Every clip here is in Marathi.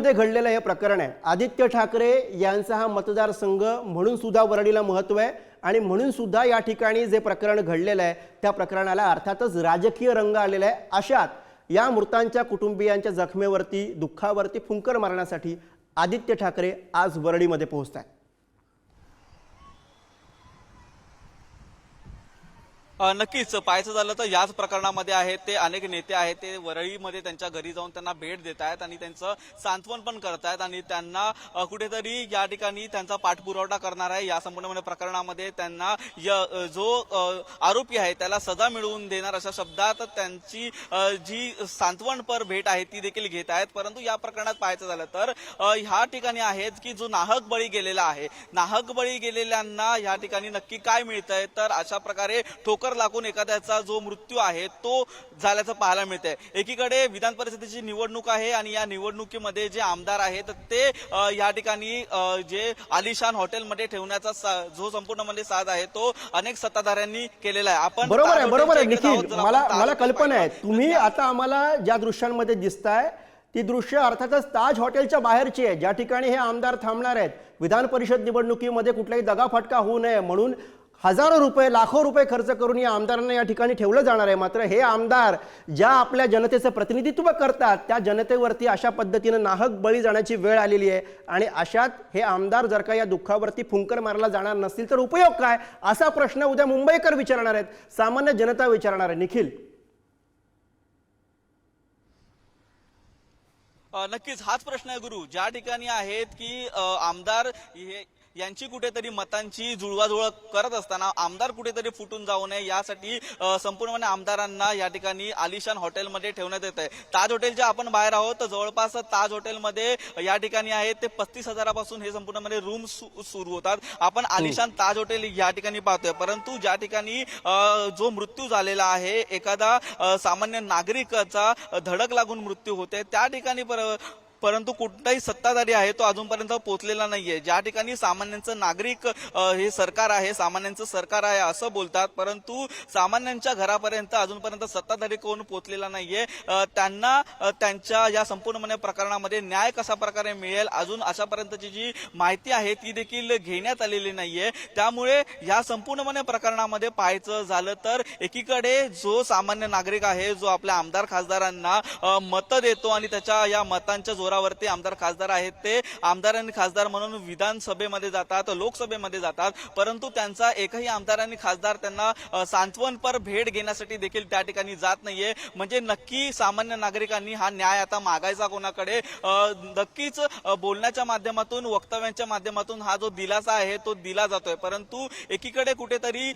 वरळीमध्ये घडलेलं हे प्रकरण आहे. आदित्य ठाकरे यांचा हा मतदारसंघ म्हणून सुद्धा वरळीला महत्त्व आहे आणि म्हणून सुद्धा या ठिकाणी जे प्रकरण घडलेलं आहे त्या प्रकरणाला अर्थातच राजकीय रंग आलेला आहे. अशात या मृतांच्या कुटुंबियांच्या जखमेवरती दुःखावरती फुंकर मारण्यासाठी आदित्य ठाकरे आज वरळीमध्ये पोहोचत आहेत नक्कीच. पाहायचं झालं तर याच प्रकरणामध्ये आहेत ते अनेक नेते आहेत. ते वरळीमध्ये त्यांच्या घरी जाऊन त्यांना भेट देत आहेत आणि त्यांचं सांत्वन पण करतायत आणि त्यांना कुठेतरी या ठिकाणी त्यांचा पाठपुरावठा करणार आहे. या संपूर्ण प्रकरणामध्ये त्यांना य- जो आरोपी आहे त्याला सजा मिळवून देणार अशा शब्दात त्यांची जी सांत्वनपर भेट आहे ती देखील घेत आहेत. परंतु या प्रकरणात पाहायचं झालं तर ह्या ठिकाणी आहेत की जो नाहक बळी गेलेला आहे. नाहक बळी गेलेल्यांना या ठिकाणी नक्की काय मिळतंय? तर अशा प्रकारे ठोकर लागून एखाद्याचा जो मृत्यू आहे तो झाल्याचं पाहायला मिळतंय. एकीकडे विधान परिषदेची निवडणूक आहे आणि या निवडणुकीमध्ये जे आमदार आहेत ते या ठिकाणी जे आलिशान हॉटेलमध्ये ठेवण्याचा जो संपूर्ण म्हणजे साज आहे तो अनेक सत्ताधाऱ्यांनी केलेला आहे. आपण बरोबर आहे बरोबर आहे निखिल. मला मला कल्पना आहे तुम्ही आता आम्हाला ज्या दृश्यांमध्ये दिसताय ती दृश्य अर्थातच ताज हॉटेलच्या बाहेरची आहे. ज्या ठिकाणी हे आमदार थांबणार आहेत विधान परिषद निवडणुकीमध्ये कुठलाही दगाफटका होऊ नये म्हणून हजारो रुपये लाखो रुपये खर्च करून या आमदारांना या ठिकाणी ठेवलं जाणार आहे. मात्र हे आमदार ज्या आपल्या जनतेचं प्रतिनिधित्व करतात त्या जनतेवरती अशा पद्धतीनं नाहक बळी जाण्याची वेळ आलेली आहे. आणि अशात हे आमदार जर का या दुःखावरती फुंकर मारला जाणार नसतील तर उपयोग काय? असा प्रश्न उद्या मुंबईकर विचारणार आहेत. सामान्य जनता विचारणार आहे. निखिल. नक्कीच हाच प्रश्न आहे गुरु. ज्या ठिकाणी आहेत की आमदार हे यांची कुठेतरी मतांची जुळवाजुळव करत असताना आमदार कुठेतरी फुटून जाऊ नये यासाठी संपूर्णपणे आमदारांना या ठिकाणी आलिशान हॉटेलमध्ये ठेवण्यात येत आहे ताज हॉटेलच्या आपण बाहेर आहोत तर जवळपास ताज हॉटेलमध्ये या ठिकाणी आहेत ते पस्तीस हजारापासून हे संपूर्णपणे रूम सुरू होतात. आपण आलिशान ताज हॉटेल या ठिकाणी पाहतोय. परंतु ज्या ठिकाणी जो मृत्यू झालेला आहे एखादा सामान्य नागरिकाचा धडक लागून मृत्यू होते त्या ठिकाणी पर परंतु कुठलाही सत्ताधारी आहे तो अजूनपर्यंत पोहोचलेला नाहीये. ज्या ठिकाणी सामान्यांचं नागरिक हे सरकार आहे सामान्यांचं सरकार आहे असं बोलतात परंतु सामान्यांच्या घरापर्यंत अजूनपर्यंत सत्ताधारी कोण पोहोचलेला नाहीये. त्यांना त्यांच्या या संपूर्णपणे प्रकरणामध्ये न्याय कशा प्रकारे मिळेल अजून अशापर्यंतची जी माहिती आहे ती देखील घेण्यात आलेली नाहीये. त्यामुळे या संपूर्णपणे प्रकरणामध्ये पाहायचं झालं तर एकीकडे जो सामान्य नागरिक आहे जो आपल्या आमदार खासदारांना मतं देतो आणि त्याच्या या मतांच्या जोरावरती आमदार खासदार आहेत ते. आमदार आणि खासदार म्हणून विधानसभेमध्ये जातात लोकसभेमध्ये जातात. परंतु त्यांचा एकही आमदार आणि खासदार त्यांना सांत्वनपर भेट घेण्यासाठी देखील त्या ठिकाणी जात नाहीये. म्हणजे नक्की सामान्य नागरिकांनी हा न्याय आता मागायचा कोणाकडे? नक्कीच बोलण्याच्या माध्यमातून वक्तव्यांच्या माध्यमातून हा जो दिलासा आहे तो दिला जातोय. परंतु एकीकडे कुठेतरी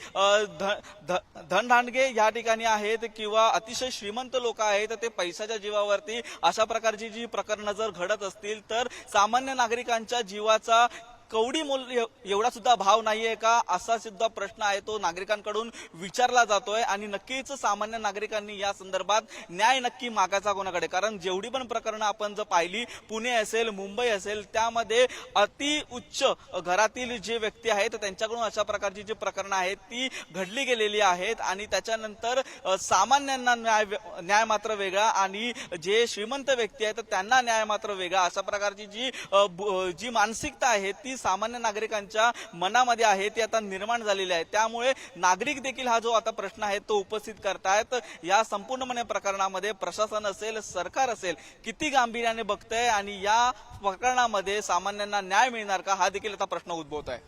धनधांडगे या ठिकाणी आहेत किंवा अतिशय श्रीमंत लोक आहेत ते पैशाच्या जीवावरती अशा प्रकारची जी प्रकरणं जर जर घडत असतील तर सामान्य नागरिकांच्या जीवाचा कवडी मूल्य एवढा सुद्धा भाव नाहीये का? असा सुद्धा प्रश्न आहे तो नागरिकांकडून विचारला जातोय आणि नक्कीच सामान्य नागरिकांनी या संदर्भात न्याय नक्की मागायचा कोणाकडे? कारण जेवढी पण प्रकरणं आपण जर पाहिली पुणे असेल मुंबई असेल त्यामध्ये अति उच्च घरातील जे व्यक्ती आहेत त्यांच्याकडून अशा प्रकारची जी प्रकरणं आहेत ती घडली गेलेली आहेत आणि त्याच्यानंतर सामान्यांना न्याय न्याय मात्र वेगळा आणि जे श्रीमंत व्यक्ती आहेत त्यांना न्याय मात्र वेगळा. अशा प्रकारची जी ब- जी मानसिकता आहे ती सामान्य नागरिकांच्या मनामध्ये आहे ती आता निर्माण झालेली आहे. त्यामुळे नागरिक देखील हा जो आता प्रश्न आहे तो उपस्थित करतायत. या संपूर्णपणे प्रकरणामध्ये प्रशासन असेल सरकार असेल किती गांभीर्याने बघतंय आणि या प्रकरणामध्ये सामान्यांना न्याय मिळणार का हा देखील आता प्रश्न उद्भवत आहे.